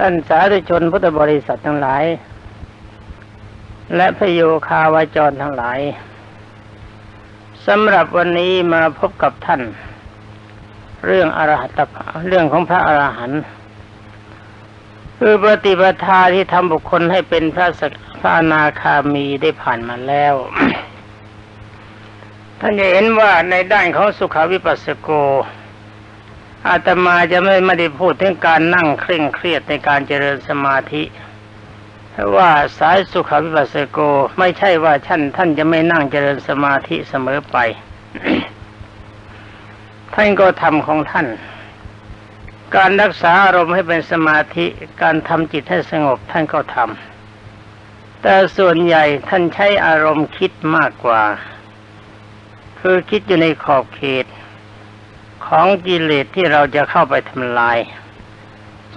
ท่านสาธุชนพุทธบริษัททั้งหลาย และพโยคาวาจรทั้งหลายสำหรับวันนี้มาพบกับท่าน เรื่องอรหัตเรื่องของพระอรหันต์คือปฏิปทาที่ทำบุคคลให้เป็นพระสกพระนาคามีได้ผ่านมาแล้ว ท่านจะเห็นว่าในด้านของสุขวิปัสสโก อาตมาจะไม่ไม่ได้พูดถึงการนั่งเคร่งเครียดในการเจริญสมาธิเพราะว่าสายสุขวิปัสสโกไม่ใช่ว่าท่านท่านจะไม่นั่งเจริญสมาธิเสมอไป ท่านก็ทำของท่าน การรักษาอารมณ์ให้เป็นสมาธิ การทำจิตให้สงบท่านก็ทำแต่ส่วนใหญ่ท่านใช้อารมณ์คิดมากกว่า คือคิดอยู่ในขอบเขต ของกิเลสที่เราจะเข้าไปทำลาย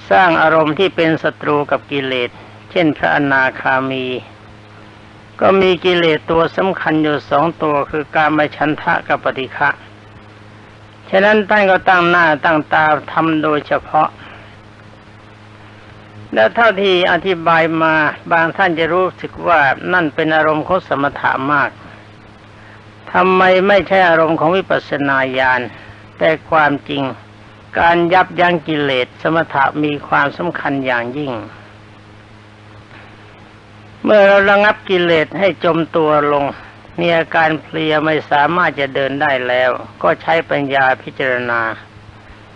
สร้างอารมณ์ที่เป็นศัตรูกับกิเลส เช่นพระอนาคามี ก็มีกิเลสตัวสำคัญอยู่สองตัวคือการมาชันทะกับปฏิฆะฉะนั้นท่านก็ตั้งหน้าตั้งตาทำโดยเฉพาะ และเท่าที่อธิบายมาบางท่านจะรู้สึกว่านั่นเป็นอารมณ์ของสมถะมากทำไมไม่ใช่อารมณ์ของวิปัสสนาญาณ แต่ความจริง การยับยั้งกิเลสสมถะมีความสำคัญอย่างยิ่ง เมื่อเราระงับกิเลสให้จมตัวลง มีอาการเพลียไม่สามารถจะเดินได้แล้ว ก็ใช้ปัญญาพิจารณา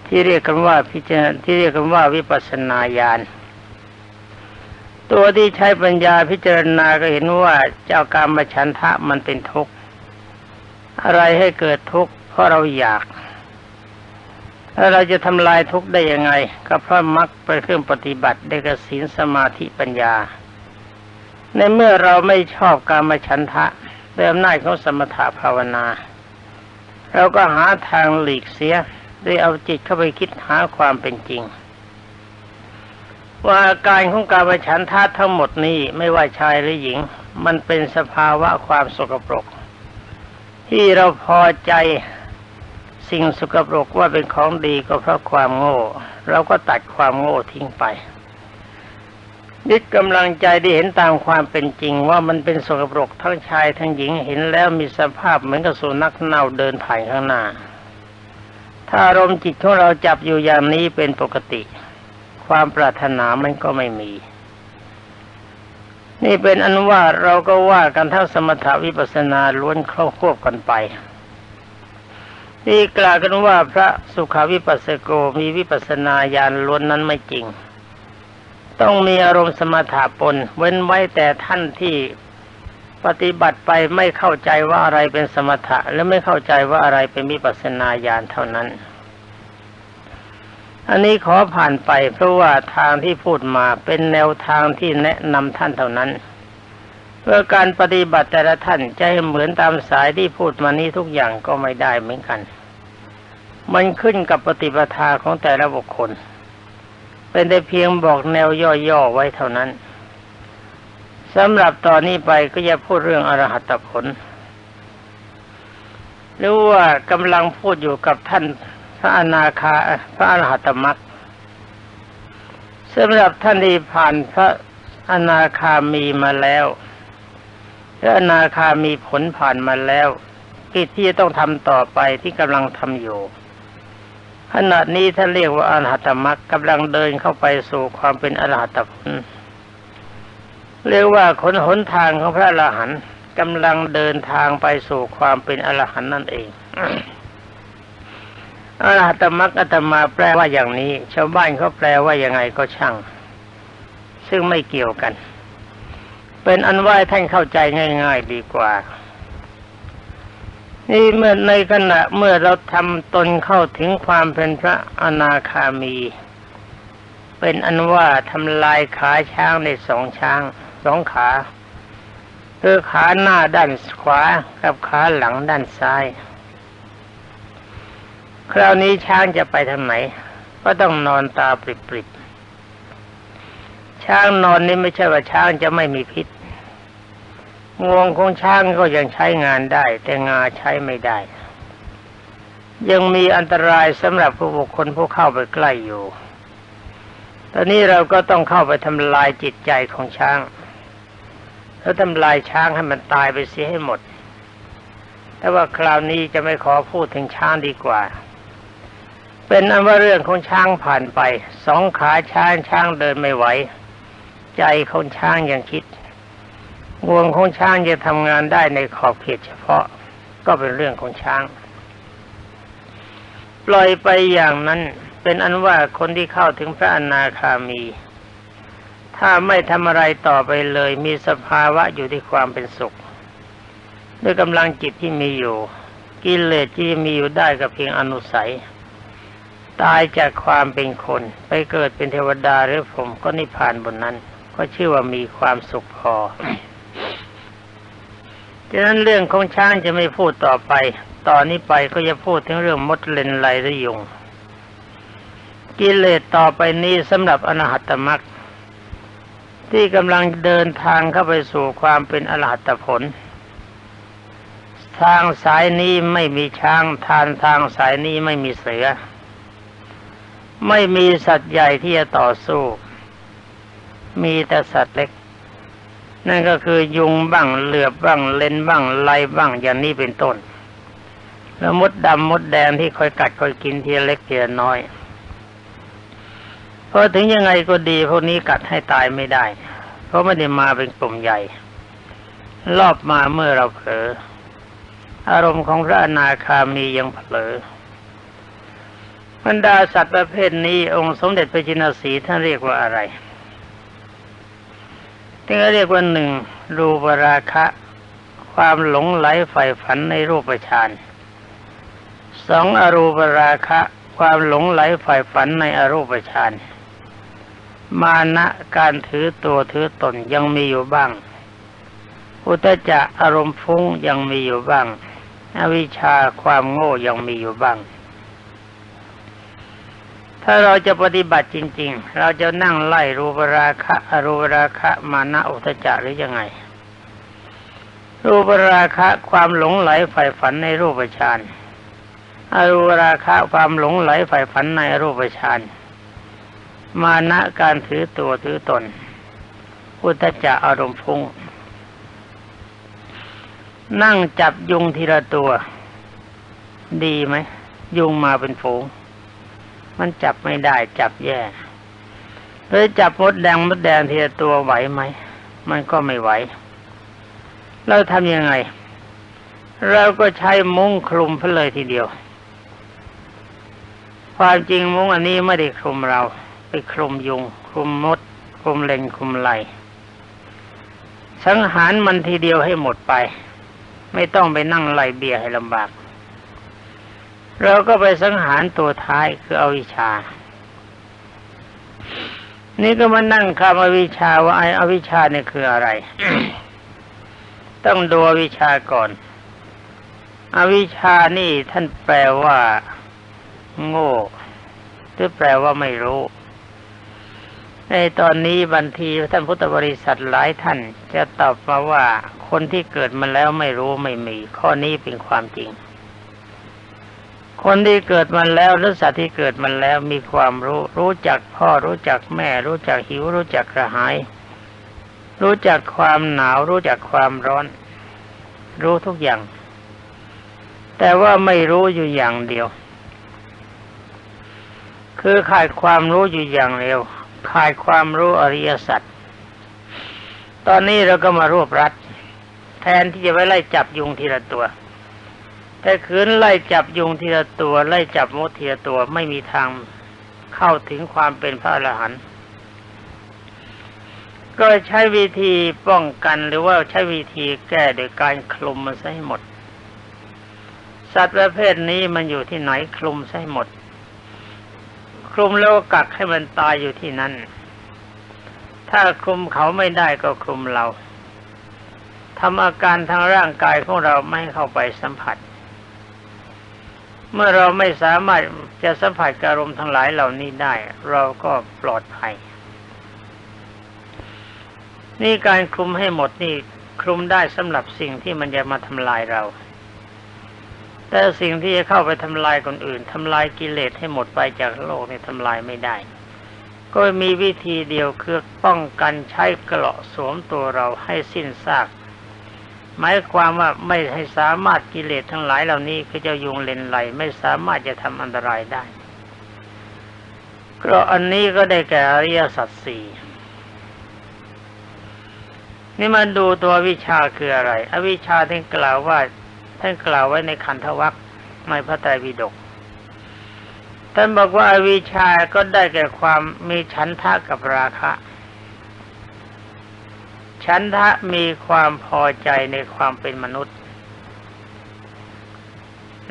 ที่เรียกกันว่าพิจารที่เรียกกันว่าวิปัสสนาญาณตัวที่ใช้ปัญญาพิจารณาก็เห็นว่าเจ้าการมฉันทะมันเป็นทุกข์อะไรให้เกิดทุกข์เพราะเราอยาก แล้วเราจะทำลายทุกข์ได้ยังไง ก็เพราะมรรคเป็นเครื่องปฏิบัติได้กสินสมาธิปัญญา ในเมื่อเราไม่ชอบการมาฉันทะด้วยอำนาจของสมถะภาวนา เราก็หาทางหลีกเสียด้วยเอาจิตเข้าไปคิดหาความเป็นจริง ว่าอาการของการมาฉันทะทั้งหมดนี้ไม่ว่าชายหรือหญิง มันเป็นสภาวะความสกปรก ที่เราพอใจ สิ่งสกปรกว่าเป็นของดีก็เพราะความโง่ เราก็ตัดความโง่ทิ้งไปยึดกำลังใจได้เห็นตามความเป็นจริงว่ามันเป็นสกปรกทั้งชายทั้งหญิงเห็นแล้วมีสภาพเหมือนกับสุนัขเน่าเดินผ่านข้างหน้า ถ้าอารมณ์จิตของเราจับอยู่อย่างนี้เป็นปกติ ความปรารถนามันก็ไม่มี นี่เป็นอันว่าเราก็ว่ากันทั้งสมถวิปัสสนาล้วนเข้าควบกันไป ที่กล่าวกันว่าพระสุขาวิปัสสโกมีวิปัสนาญาณล้วนนั้นไม่จริง ต้องมีอารมณ์สมถะปน เว้นไว้แต่ท่านที่ปฏิบัติไปไม่เข้าใจว่าอะไรเป็นสมถะ และไม่เข้าใจว่าอะไรเป็นวิปัสนาญาณเท่านั้น อันนี้ขอผ่านไปเพราะว่าทางที่พูดมาเป็นแนวทางที่แนะนำท่านเท่านั้น เพื่อการปฏิบัติแต่ละท่านจะให้เหมือนตามสายที่พูดมานี้ทุกอย่างก็ไม่ได้เหมือนกัน มันขึ้นกับปฏิปทาของแต่ละบุคคล เป็นแต่เพียงบอกแนวย่อๆไว้เท่านั้นสำหรับตอนนี้ไปก็จะพูดเรื่องอรหัตผลหรือว่ากำลังพูดอยู่กับท่านพระอนาคาพระอรหัตมรักสำหรับท่านที่ผ่านพระอนาคามีมาแล้ว พระอนาคามีผลผ่านมาแล้วกิจที่จะต้องทำต่อไปที่กำลังทำอยู่ขณะนี้ท่านเรียกว่าอรหัตมรรคกำลังเดินเข้าไปสู่ความเป็นอรหัตผลเรียกว่าขนหนทางของพระอรหันต์กำลังเดินทางไปสู่ความเป็นอรหันต์นั่นเองอรหัตมรรคอาตมาแปลว่าอย่างนี้ ชาวบ้านเขาแปลว่ายังไงก็ช่าง ซึ่งไม่เกี่ยวกัน เป็นอันว่าท่านเข้าใจง่าย ๆ ดีกว่า นี่เมื่อในขณะเมื่อเราทำตนเข้าถึงความเป็นพระอนาคามี เป็นอันว่าทำลายขาช้างในสองช้างสองขาคือขาหน้าด้านขวากับขาหลังด้านซ้าย คราวนี้ช้างจะไปทางไหน ก็ต้องนอนตาปริบๆ ช้างนอนนี่ไม่ใช่ว่าช้างจะไม่มีพิษ งวงของช้างก็ยังใช้งานได้ แต่งาใช้ไม่ได้ ยังมีอันตรายสำหรับผู้บุคคลผู้เข้าไปใกล้อยู่ ตอนนี้เราก็ต้องเข้าไปทำลายจิตใจของช้าง แล้วทำลายช้างให้มันตายไปเสียให้หมด แต่ว่าคราวนี้จะไม่ขอพูดถึงช้างดีกว่าเป็นอันว่าเรื่องของช้างผ่านไป สองขาช้างช้างเดินไม่ไหว ใจของช้างยังคิดงวงของช้างจะทำงานได้ในขอบเขตเฉพาะก็เป็นเรื่องของช้าง ปล่อยไปอย่างนั้นเป็นอันว่าคนที่เข้าถึงพระอนาคามี ถ้าไม่ทำอะไรต่อไปเลย มีสภาวะอยู่ที่ความเป็นสุข ด้วยกำลังจิตที่มีอยู่ กิเลสที่มีอยู่ได้ก็เพียงอนุสัย ตายจากความเป็นคน ไปเกิดเป็นเทวดาหรือผมก็นิพพานบนนั้น ก็ชื่อว่ามีความสุขพอฉะนั้นเรื่องของช้างจะไม่พูดต่อไป ตอนนี้ไปก็จะพูดถึงเรื่องมดเลนไลหรือยุง กิเลสต่อไปนี้สำหรับอนาหัตมรรคที่กำลังเดินทางเข้าไปสู่ความเป็นอรหัตผล ทางสายนี้ไม่มีช้างทานทางสายนี้ไม่มีเสือ ไม่มีสัตว์ใหญ่ที่จะต่อสู้ มีแต่สัตว์เล็ก นั่นก็คือยุงบ้างเหลือบบ้างเลนบ้างไลบ้างอย่างนี้เป็นต้น แล้วมดดำมดแดงที่คอยกัดคอยกินทีเล็กทีน้อยเพราะถึงยังไงก็ดีพวกนี้กัดให้ตายไม่ได้ เพราะไม่ได้มาเป็นกลุ่มใหญ่ รอบมาเมื่อเราเผลออารมณ์ของพระอนาคามียังเผลอบรรดาสัตว์ประเภทนี้องค์สมเด็จพระจินสีท่านเรียกว่าอะไร ที่เรียกว่าหนึ่งรูปราคะ ความหลงไหลใฝ่ฝันในรูปฌานสองอรูปราคะ ความหลงไหลใฝ่ฝันในอรูปฌานมานะการถือตัวถือตนยังมีอยู่บ้าง อุตจะอารมณ์ฟุ้งยังมีอยู่บ้าง อวิชชาความโง่ยังมีอยู่บ้าง ถ้าเราจะปฏิบัติจริง ๆ เราจะนั่งไล่รูปราคะอรูปราคะมานะอุทจาหรือยังไง รูปราคะความหลงไหลใฝ่ฝันในรูปฌานอรูปราคะความหลงไหลใฝ่ฝันในรูปฌานมานะการถือตัวถือตน อุทจจะอารมณ์ฟุ้งนั่งจับยุงทีละตัว ดีไหม ยุงมาเป็นฝูง มันจับไม่ได้จับแย่เลยจับมดแดงมดแดงทีละตัวไหวไหม มันก็ไม่ไหว เราทำยังไง เราก็ใช้มุ้งคลุมเพเลยทีเดียว ความจริงมุ้งอันนี้ไม่ได้คลุมเรา ไปคลุมยุง คลุมมด คลุมเล็งคลุมไหลสังหารมันทีเดียวให้หมดไป ไม่ต้องไปนั่งไล่เบียให้ลำบาก เราก็ไปสังหารตัวท้ายคืออวิชชา นี่ก็มานั่งคำอวิชชาว่าไอ้อวิชชาเนี่ยคืออะไร ต้องดูอวิชชาก่อน อวิชชานี่ท่านแปลว่า โง่หรือแปลว่าไม่รู้ในตอนนี้บันทีท่านพุทธบริษัทหลายท่าน จะตอบมาว่าคนที่เกิดมาแล้วไม่รู้ไม่มี ข้อนี้เป็นความจริง คนที่เกิดมาแล้วหรือสัตว์ที่เกิดมาแล้วมีความรู้ รู้จักพ่อรู้จักแม่ รู้จักหิว รู้จักกระหาย รู้จักความหนาว รู้จักความร้อน รู้ทุกอย่าง แต่ว่าไม่รู้อยู่อย่างเดียว คือขาดความรู้อยู่อย่างเดียวขาดความรู้อริยสัจตอนนี้เราก็มารวบรัด แทนที่จะไปไล่จับยุงทีละตัว แต่คืนไล่จับยุงทีละตัว ไล่จับมดทีละตัวไม่มีทางเข้าถึงความเป็นพระอรหันต์ก็ใช้วิธีป้องกันหรือว่าใช้วิธีแก้โดยการคลุมมันซะให้หมด สัตว์ประเภทนี้มันอยู่ที่ไหนคลุมซะให้หมด คลุมแล้วกักให้มันตายอยู่ที่นั่น ถ้าคลุมเขาไม่ได้ก็คลุมเราทำอาการทางร่างกายของเราไม่เข้าไปสัมผัส เมื่อเราไม่สามารถจะสัมผัสอารมณ์ทั้งหลายเหล่านี้ได้ เราก็ปลอดภัย นี่การคลุมให้หมดนี่คลุมได้สำหรับสิ่งที่มันจะมาทำลายเรา แต่สิ่งที่จะเข้าไปทำลายคนอื่นทำลายกิเลสให้หมดไปจากโลกนี่ทำลายไม่ได้ ก็มีวิธีเดียวคือป้องกันใช้เกราะสวมตัวเราให้สิ้นซาก หมายความว่าไม่ให้สามารถกิเลสทั้งหลายเหล่านี้คือเจ้ายุงเลนไหล ไม่สามารถจะทำอันตรายได้กราะอันนี้ก็ได้แก่อริยสัจสี่นี่มันดูตัววิชาคืออะไร อวิชาท่านกล่าวว่าท่านกล่าวไว้ในขันธวัคในพระไตรปิฎกท่านบอกว่าอวิชาก็ได้แก่ความมีฉันทะกับราคะ ฉันทะมีความพอใจในความเป็นมนุษย์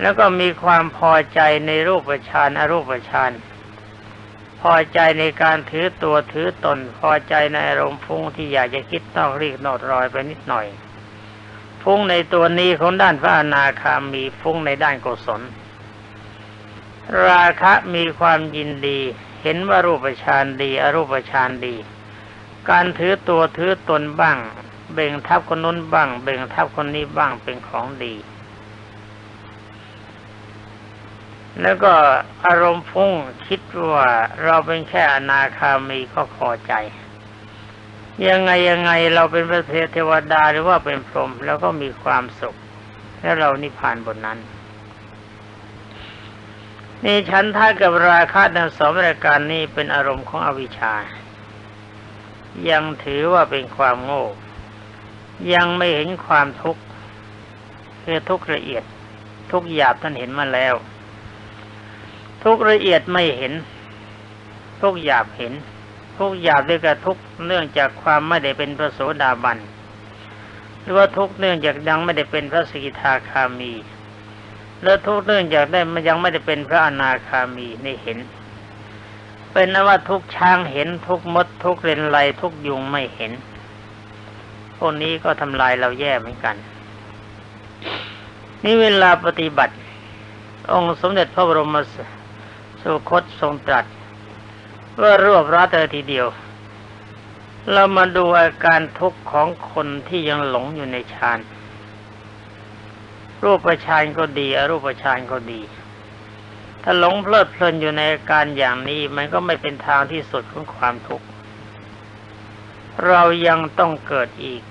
แล้วก็มีความพอใจในรูปฌานอรูปฌานพอใจในการถือตัวถือตน พอใจในอารมณ์ฟุ้งที่อยากจะคิดนอกรีกนอกรอยไปนิดหน่อย ฟุ้งในตัวนี้ของด้านพระอนาคามีฟุ้งในด้านกุศล ราคะมีความยินดี เห็นว่ารูปฌานดี อรูปฌานดี การถือตัวถือตนบ้าง เบ่งทับคนนู้นบ้าง เบ่งทับคนนี้บ้างเป็นของดี แล้วก็อารมณ์ฟุ้งคิดว่าเราเป็นแค่อนาคามีก็พอใจ ยังไงยังไงเราเป็นพระเทวดาหรือว่าเป็นพรหมแล้วก็มีความสุข แล้วเรานิพพานบนนั้นนี่ฉันท่ากับราคะดังสองรายการนี้เป็นอารมณ์ของอวิชชา ยังถือว่าเป็นความโง่ ยังไม่เห็นความทุกข์คือทุกละเอียด ทุกหยาบท่านเห็นมาแล้ว ทุกละเอียดไม่เห็น ทุกหยาบเห็น ทุกหยาบด้วยกับทุกเนื่องจากความไม่ได้เป็นพระโสดาบันหรือว่าทุกเนื่องจากยังไม่ได้เป็นพระสกิทาคามี แล้วทุกเนื่องจากได้มันยังไม่ได้เป็นพระอนาคามีนี่เห็น เป็นนว่าทุกช้างเห็นทุกมดทุกเรนไลทุกยุงไม่เห็น พวกนี้ก็ทำลายเราแย่เหมือนกัน นี่เวลาปฏิบัติ องค์สมเด็จพระบรมสุคตทรงตรัสว่ารวบรัดเลยทีเดียว เรามาดูอาการทุกข์ของคนที่ยังหลงอยู่ในฌานรูปฌานก็ดีอรูปฌานก็ดี ถ้าหลงเพลิดเพลินอยู่ในอาการอย่างนี้มันก็ไม่เป็นทางที่สุดของความทุกข์ เรายังต้องเกิดอีก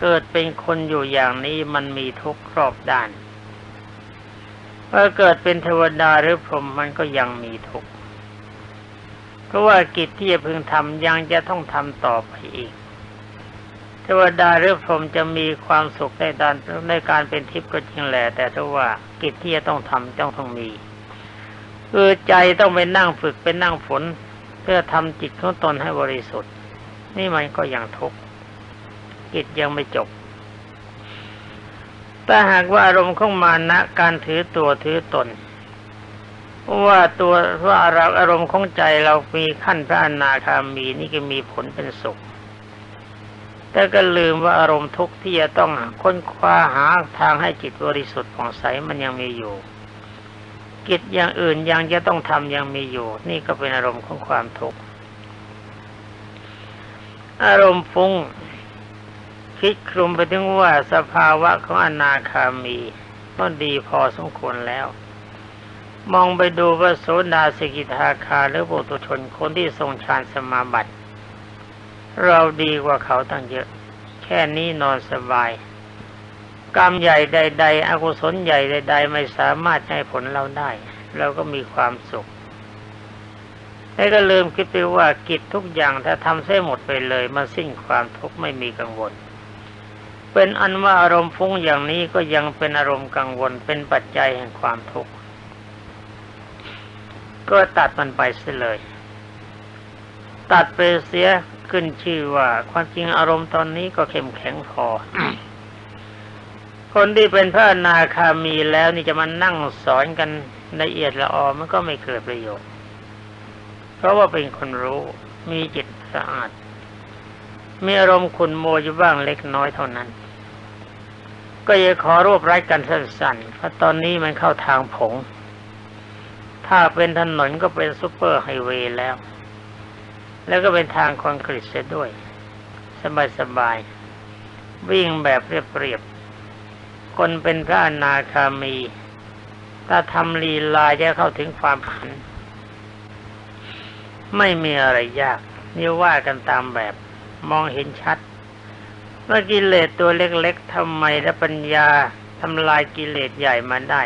เกิดเป็นคนอยู่อย่างนี้มันมีทุกข์รอบด้านเมื่อเกิดเป็นเทวดาหรือพรหมมันก็ยังมีทุกข์ เพราะว่ากิจที่จะพึงทำยังจะต้องทำต่อไปอีก เทวดาหรือพรหมจะมีความสุขในการในการเป็นทิพย์ก็จริงแหละแต่ถ้าว่ากิจที่จะต้องทำต้องต้องมี คือใจต้องไปนั่งฝึกเป็นนั่งฝน เพื่อทำจิตของตนให้บริสุทธิ์ นี่มันก็ยังทุกข์กิจยังไม่จบถ้าหากว่าอารมณ์ของมานะการถือตัวถือตนว่าตัวว่าเราอารมณ์ของใจเรามีขั้นพระอนาคามีนี่ก็มีผลเป็นสุข แต่ก็ลืมว่าอารมณ์ทุกข์ที่จะต้องค้นคว้าหาทางให้จิตบริสุทธิ์ผ่องใสมันยังมีอยู่ กิจอย่างอื่นยังจะต้องทำยังมีอยู่ นี่ก็เป็นอารมณ์ของความทุกข์อารมณ์ฟุ้งคิดคลุมไปถึงว่าสภาวะของอนาคามีก็ดีพอสมควรแล้ว มองไปดูว่าโสดาสกิทาคาหรือบุตุชนคนที่ทรงฌานสมาบัติ เราดีกว่าเขาตั้งเยอะ แค่นี้นอนสบาย กรรมใหญ่ใด ๆอกุศลใหญ่ใด ๆ ไม่สามารถให้ผลเราได้ เราก็มีความสุขแล้วก็ลืมคิดไปว่ากิจทุกอย่างถ้าทำเส้หมดไปเลยมาสิ้นความทุกข์ไม่มีกังวล เป็นอันว่าอารมณ์ฟุ้งอย่างนี้ก็ยังเป็นอารมณ์กังวลเป็นปัจจัยแห่งความทุกข์ก็ตัดมันไปเสียเลย ตัดไปเสียขึ้นชื่อว่า ความจริงอารมณ์ตอนนี้ก็เข้มแข็งพอ คนที่เป็นพระนาคามีแล้วนี่จะมานั่งสอนกันละเอียดละออมันก็ไม่เกิดประโยชน์ เพราะว่าเป็นคนรู้มีจิตสะอาด มีอารมณ์ขุนโมอยู่บ้างเล็กน้อยเท่านั้น ก็จะขอรวบรัดกันสั้นๆเพราะตอนนี้มันเข้าทางผง ถ้าเป็นถนนก็เป็นซูเปอร์ไฮเวย์แล้ว แล้วก็เป็นทางคอนกรีตเสียด้วย สบายๆ วิ่งแบบเรียบๆ คนเป็นพระอนาคามี ถ้าทำลีลาจะเข้าถึงความผัน ไม่มีอะไรยากนี่ว่ากันตามแบบมองเห็นชัดเมื่อกิเลสตัวเล็กๆทำไมและปัญญาทำลายกิเลสใหญ่มาได้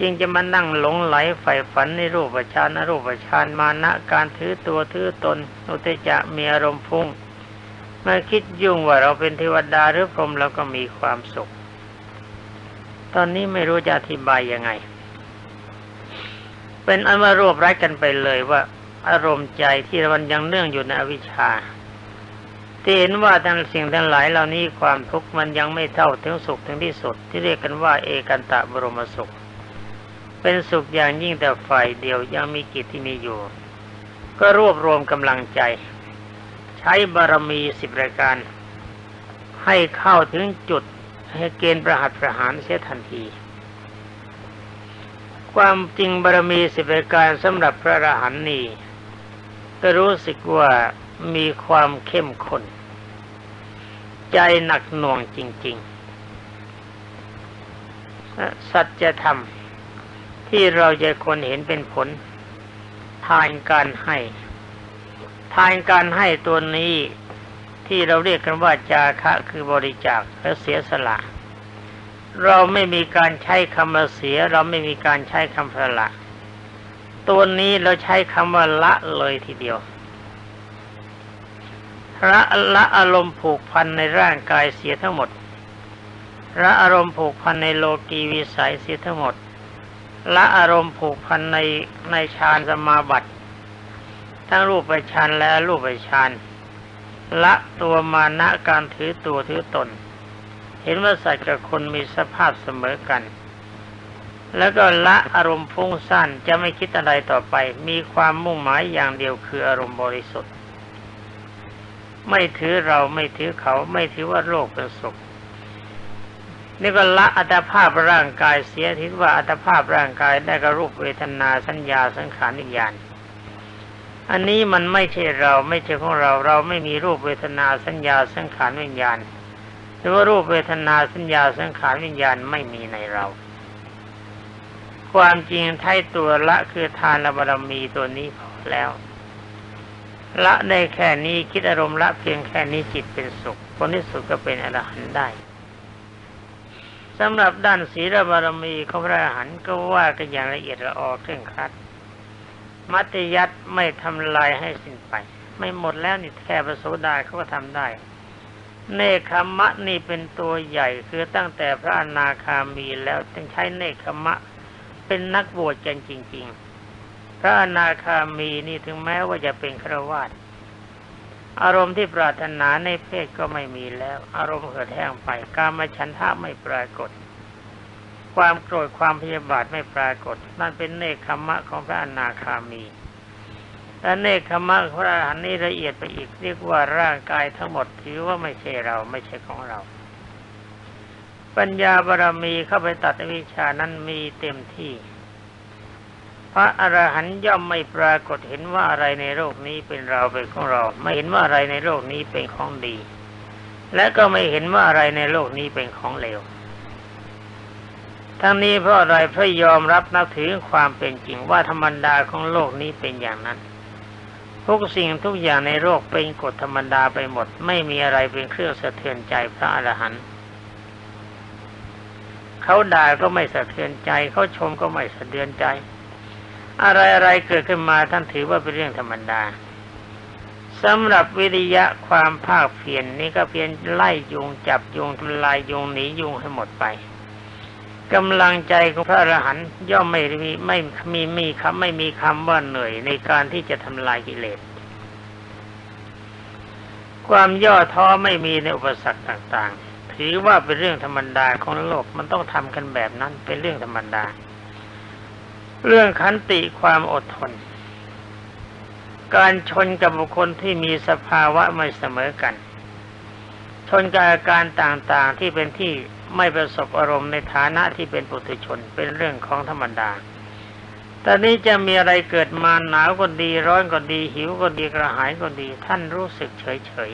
ยิ่งจะมานั่งหลงไหลใฝ่ฝันในรูปฌานรูปฌานมานะการถือตัวถือตน อุตจะมีอารมณ์พุ่งเมื่อคิดยุ่งว่าเราเป็นเทวดาหรือพรหมเราก็มีความสุข ตอนนี้ไม่รู้จะอธิบายยังไง เป็นอันว่ารวบรัดกันไปเลยว่า อารมณ์ใจที่มันยังเนื่องอยู่ในอวิชชาที่เห็นว่าทั้งสิ่งทั้งหลายเหล่านี้ความทุกข์มันยังไม่เท่าถึงสุขถึงที่สุด ที่เรียกกันว่าเอกันตะบรมสุข เป็นสุขอย่างยิ่งแต่ฝ่ายเดียวยังมีกิจที่มีอยู่ ก็รวบรวมกำลังใจ ใช้บารมีสิบรายการ ให้เข้าถึงจุด ให้เกณฑ์ประหัตประหารเสียทันที ความจริงบารมีสิบรายการสำหรับพระอรหันต์นี้ก็รู้สึกว่ามีความเข้มข้นใจหนักหน่วงจริง ๆ สัจธรรมที่เราจะคนเห็นเป็นผล ทานการให้ ทานการให้ตัวนี้ ที่เราเรียกกันว่าจาคะคือบริจาคและเสียสละ เราไม่มีการใช้คำเสีย เราไม่มีการใช้คำสละ ตัวนี้เราใช้คำว่าละเลยทีเดียวละละอารมณ์ผูกพันในร่างกายเสียทั้งหมดละอารมณ์ผูกพันในโลกีวิสัยเสียทั้งหมดละอารมณ์ผูกพันในในฌานสมาบัติ ทั้งรูปฌานและรูปฌาน ละตัวมานะการถือตัวถือตน เห็นว่าสัตว์กับคนมีสภาพเสมอกัน แล้วก็ละอารมณ์ฟุ้งซ่านจะไม่คิดอะไรต่อไป มีความมุ่งหมายอย่างเดียวคืออารมณ์บริสุทธิ์ ไม่ถือเราไม่ถือเขาไม่ถือว่าโลกเป็นสุขนี่ก็ละอัตภาพร่างกายเสียทิศว่าอัตภาพร่างกายได้กับรูปเวทนาสัญญาสังขารวิญญาณ อันนี้มันไม่ใช่เราไม่ใช่ของเรา เราไม่มีรูปเวทนาสัญญาสังขารวิญญาณ หรือว่ารูปเวทนาสัญญาสังขารวิญญาณไม่มีในเรา ความจริงไทยตัวละคือทานบารมีตัวนี้พอแล้ว ละได้แค่นี้คิดอารมณ์ละเพียงแค่นี้จิตเป็นสุขคนที่สุดก็เป็นอรหันต์ได้สำหรับด้านศีลบารมีของพระอรหันต์ก็ว่ากันอย่างละเอียดละออเคร่งครัด มัตยัตไม่ทำลายให้สิ้นไป ไม่หมดแล้วนี่แค่ประโสดาเขาก็ทำได้ เนคขมะนี่เป็นตัวใหญ่คือตั้งแต่พระอนาคามีแล้วจึงใช้เนคขมะ เป็นนักบวชกันจริง ๆ พระอนาคามีนี่ถึงแม้ว่าจะเป็นครวาตอารมณ์ที่ปรารถนาในเพศก็ไม่มีแล้ว อารมณ์เหือดแห้งไป การมาฉันทะไม่ปรากฏ ความโกรธความพยาบาทไม่ปรากฏ นั่นเป็นเนคขมะของพระอนาคามีและเนคขมะพระอรหันต์นี้ละเอียดไปอีกเรียกว่าร่างกายทั้งหมดถือว่าไม่ใช่เราไม่ใช่ของเรา ปัญญาบารมีเข้าไปตัดวิชานั้นมีเต็มที่ พระอรหันต์ย่อมไม่ปรากฏเห็นว่าอะไรในโลกนี้เป็นเราเป็นของเรา ไม่เห็นว่าอะไรในโลกนี้เป็นของดี และก็ไม่เห็นว่าอะไรในโลกนี้เป็นของเลว ทั้งนี้เพราะอะไรเพราะยอมรับนับถือความเป็นจริงว่าธรรมดาของโลกนี้เป็นอย่างนั้น ทุกสิ่งทุกอย่างในโลกเป็นกฎธรรมดาไปหมด ไม่มีอะไรเป็นเครื่องสะเทือนใจพระอรหันต์เขาด่าก็ไม่สะเทือนใจเขาชมก็ไม่สะเทือนใจ อะไรอะไรเกิดขึ้นมาท่านถือว่าเป็นเรื่องธรรมดาสำหรับวิริยะความภาคเพียรนนี่ก็เพียงไล่ยุงจับยุงทำลายยุงหนียุงให้หมดไป กำลังใจของพระอรหันต์ย่อมไม่มีไม่มีมีคำไม่มีคำว่าเหนื่อยในการที่จะทำลายกิเลส ความย่อท้อไม่มีในอุปสรรคต่างๆ ถือว่าเป็นเรื่องธรรมดาของโลกมันต้องทำกันแบบนั้นเป็นเรื่องธรรมดา เรื่องขันติความอดทน การชนกับบุคคลที่มีสภาวะไม่เสมอกัน ชนกับอาการต่างๆที่เป็นที่ ไม่ประสบอารมณ์ในฐานะที่เป็นปุถุชนเป็นเรื่องของธรรมดา ตอนนี้จะมีอะไรเกิดมาหนาวก็ดีร้อนก็ดี หิวก็ดีกระหายก็ดี ท่านรู้สึกเฉย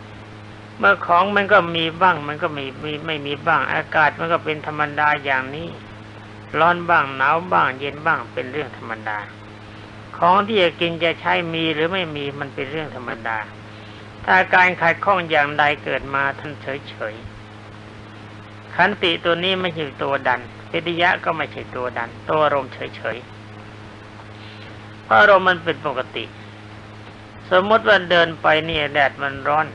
ๆเมื่อของมันก็มีบ้าง มันก็มีมีไม่มีบ้าง อากาศมันก็เป็นธรรมดาอย่างนี้ ร้อนบ้างหนาวบ้าง เย็นบ้างเป็นเรื่องธรรมดา ของที่จะกินจะใช้มีหรือไม่มีมันเป็นเรื่องธรรมดา ถ้าการขัดข้องอย่างใดเกิดมาท่านเฉยเฉย ขันติตัวนี้ไม่ใช่ตัวดันปิติยะก็ไม่ใช่ตัวดัน ตัวอารมณ์เฉยๆเพราะอารมณ์มันเป็นปกติ สมมติว่าเดินไปเนี่ยแดดมันร้อน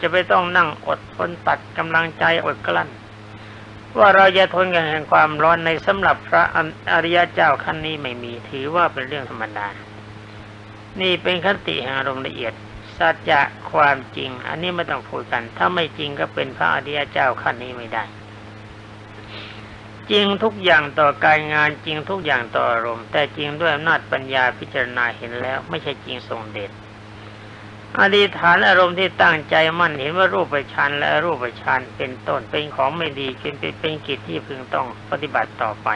จะไปต้องนั่งอดทนตัดกำลังใจอดกลั้น ว่าเราจะทนกับแห่งความร้อนในสำหรับพระอริยเจ้าขั้นนี้ไม่มีถือว่าเป็นเรื่องธรรมดา นี่เป็นคติแห่งอารมณ์ละเอียดสัจจะความจริง อันนี้ไม่ต้องพูดกัน ถ้าไม่จริงก็เป็นพระอริยเจ้าขั้นนี้ไม่ได้ จริงทุกอย่างต่อการงานจริงทุกอย่างต่ออารมณ์แต่จริงด้วยอำนาจปัญญาพิจารณาเห็นแล้ว ไม่ใช่จริงทรงเดชอธิษฐานอารมณ์ที่ตั้งใจมั่นเห็นว่ารูปฌานและรูปฌานเป็นต้นเป็นของไม่ดีเป็นเป็นกิจที่พึงต้องปฏิบัติต่อไป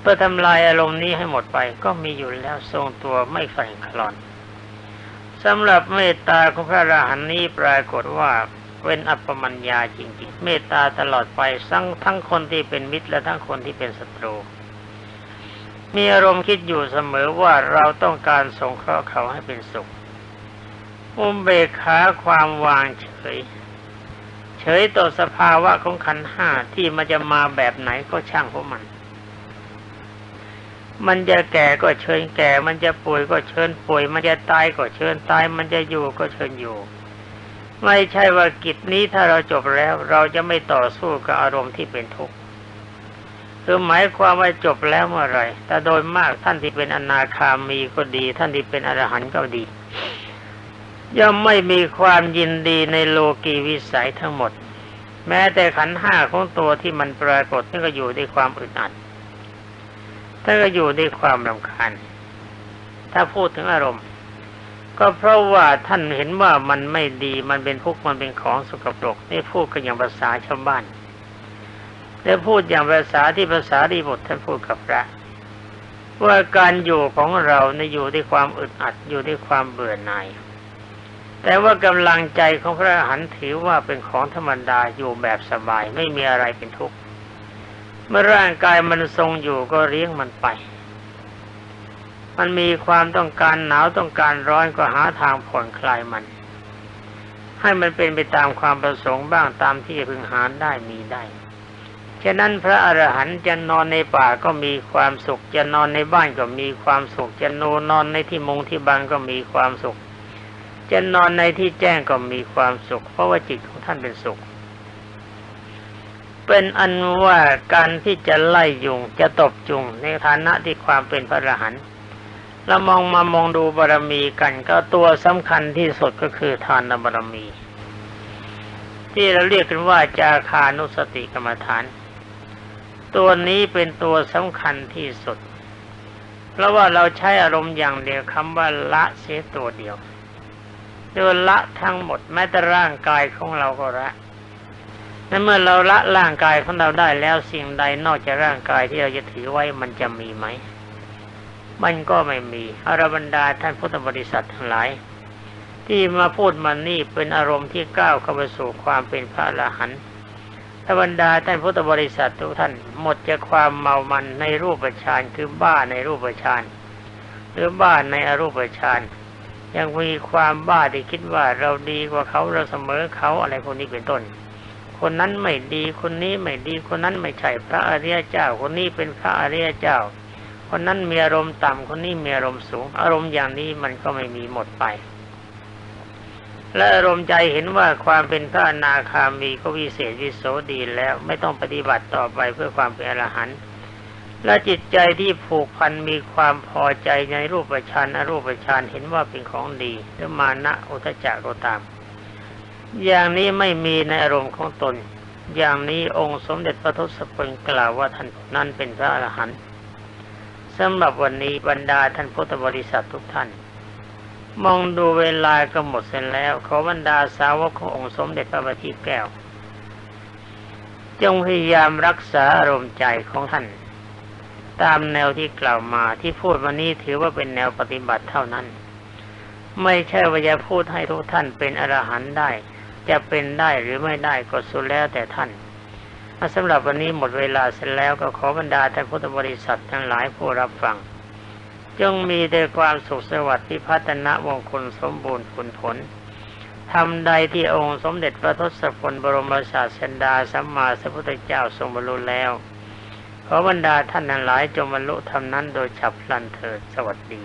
เพื่อทำลายอารมณ์นี้ให้หมดไปก็มีอยู่แล้วทรงตัวไม่ฝันคลอนสำหรับเมตตาของพระอรหันต์นี้ปรากฏว่า เป็นอัปปมัญญาจริงๆ เมตตาตลอดไปทั้งทั้งคนที่เป็นมิตรและทั้งคนที่เป็นศัตรู มีอารมณ์คิดอยู่เสมอว่าเราต้องการสงเคราะห์เขาให้เป็นสุข อุมเบกขาความวางเฉย เฉยต่อสภาวะของขันห้าที่มันจะมาแบบไหนก็ช่างพวกมันมันจะแก่ก็เชิญแก่ มันจะป่วยก็เชิญป่วย มันจะตายก็เชิญตาย มันจะอยู่ก็เชิญอยู่ ไม่ใช่ว่ากิจนี้ถ้าเราจบแล้ว เราจะไม่ต่อสู้กับอารมณ์ที่เป็นทุกข์คือหมายความว่าจบแล้วเมื่อไรแต่โดยมากท่านที่เป็นอนาคามีก็ดี ท่านที่เป็นอรหันต์ก็ดี ย่อมไม่มีความยินดีในโลกีวิสัยทั้งหมด แม้แต่ขันห้าของตัวที่มันปรากฏนี่ก็อยู่ด้วยความอึดอัดท่านก็อยู่ด้วยความรำคาญถ้าพูดถึงอารมณ์ ก็เพราะว่าท่านเห็นว่ามันไม่ดีมันเป็นทุกข์มันเป็นของสกปรกนี่พูดกันอย่างภาษาชาวบ้านและพูดอย่างภาษาที่ภาษาดีบทท่านพูดกับพระว่าการอยู่ของเราในอยู่ด้วยความอึดอัดอยู่ด้วยความเบื่อหน่าย แต่ว่ากำลังใจของพระอรหันต์ถือว่าเป็นของธรรมดาอยู่แบบสบายไม่มีอะไรเป็นทุกข์เมื่อร่างกายมันทรงอยู่ก็เลี้ยงมันไป มันมีความต้องการหนาวต้องการร้อนก็หาทางผ่อนคลายมัน ให้มันเป็นไปตามความประสงค์บ้างตามที่พึงหาได้มีได้ฉะนั้นพระอรหันต์จะนอนในป่าก็มีความสุข จะนอนในบ้านก็มีความสุข จะนูนอนในที่มุงที่บังก็มีความสุข จะนอนในที่แจ้งก็มีความสุข เพราะว่าจิตของท่านเป็นสุข เป็นอันว่าการที่จะไล่ยุงจะตบจุงในฐานะที่ความเป็นพระอรหันต์ เรามองมามองดูบารมีกันก็ตัวสำคัญที่สุดก็คือทานบารมี ที่เราเรียกกันว่าจาคานุสติกรรมฐาน ตัวนี้เป็นตัวสำคัญที่สุด เพราะว่าเราใช้อารมณ์อย่างเดียวคำว่าละเสียตัวเดียวโดยละทั้งหมดแม้แต่ร่างกายของเราก็ละนั้นเมื่อเราละร่างกายของเราได้แล้วสิ่งใดนอกจากร่างกายที่เราจะถือไว้มันจะมีไหม มันก็ไม่มีอรบรรดาท่านพุทธบริษัททั้งหลาย ที่มาพูดมานี่เป็นอารมณ์ที่ก้าวเข้าไปสู่ความเป็นพระอรหันต์ธรรดาท่านพุทธบริษัททุกท่านหมดจากความเมามันในรูปฌานคือบ้าในรูปฌานหรือบ้าในอรูปฌานยังมีความบ้าที่คิดว่าเราดีกว่าเขาเราเสมอเขาอะไรพวกนี้เป็นต้น คนนั้นไม่ดีคนนี้ไม่ดีคนนั้นไม่ใช่พระอริยเจ้า คนนี้เป็นพระอริยเจ้า คนนั้นมีอารมณ์ต่ำคนนี้มีอารมณ์สูง อารมณ์อย่างนี้มันก็ไม่มีหมดไป และอารมณ์ใจเห็นว่าความเป็นพระอนาคามีก็วิเศษวิโสดีแล้ว ไม่ต้องปฏิบัติต่อไปเพื่อความเป็นอรหันต์และจิตใจที่ผูกพันมีความพอใจในรูปฌานอรูปฌานเห็นว่าเป็นของดีหรือมานะอุทจักก็ตาม อย่างนี้ไม่มีในอารมณ์ของตน อย่างนี้องค์สมเด็จพระทศพลกล่าวว่าท่านนั้นเป็นพระอรหันต์ สำหรับวันนี้บรรดาท่านพุทธบริษัททุกท่าน มองดูเวลาก็หมดเสร็จแล้ว ขอบรรดาสาวกขององค์สมเด็จพระบัณฑิตแก้ว จงพยายามรักษาอารมณ์ใจของท่าน ตามแนวที่กล่าวมาที่พูดวันนี้ถือว่าเป็นแนวปฏิบัติเท่านั้น ไม่ใช่ว่าจะพูดให้ทุกท่านเป็นอรหันต์ได้ จะเป็นได้หรือไม่ได้ก็สุดแล้วแต่ท่าน สำหรับวันนี้หมดเวลาเสร็จแล้วก็ขอบรรดาท่านพุทธบริษัททั้งหลายผู้รับฟัง จงมีแต่ความสุขสวัสดิ์พิพัฒนมงคลสมบูรณ์ผลผลทำใดที่องค์สมเด็จพระทศพลบรมศาสดาสัมมาสัมพุทธเจ้าทรงบรรลุแล้ว ขอบรรดาท่านทั้งหลายจงบรรลุธรรมนั้นโดยฉับพลันเถิดสวัสดี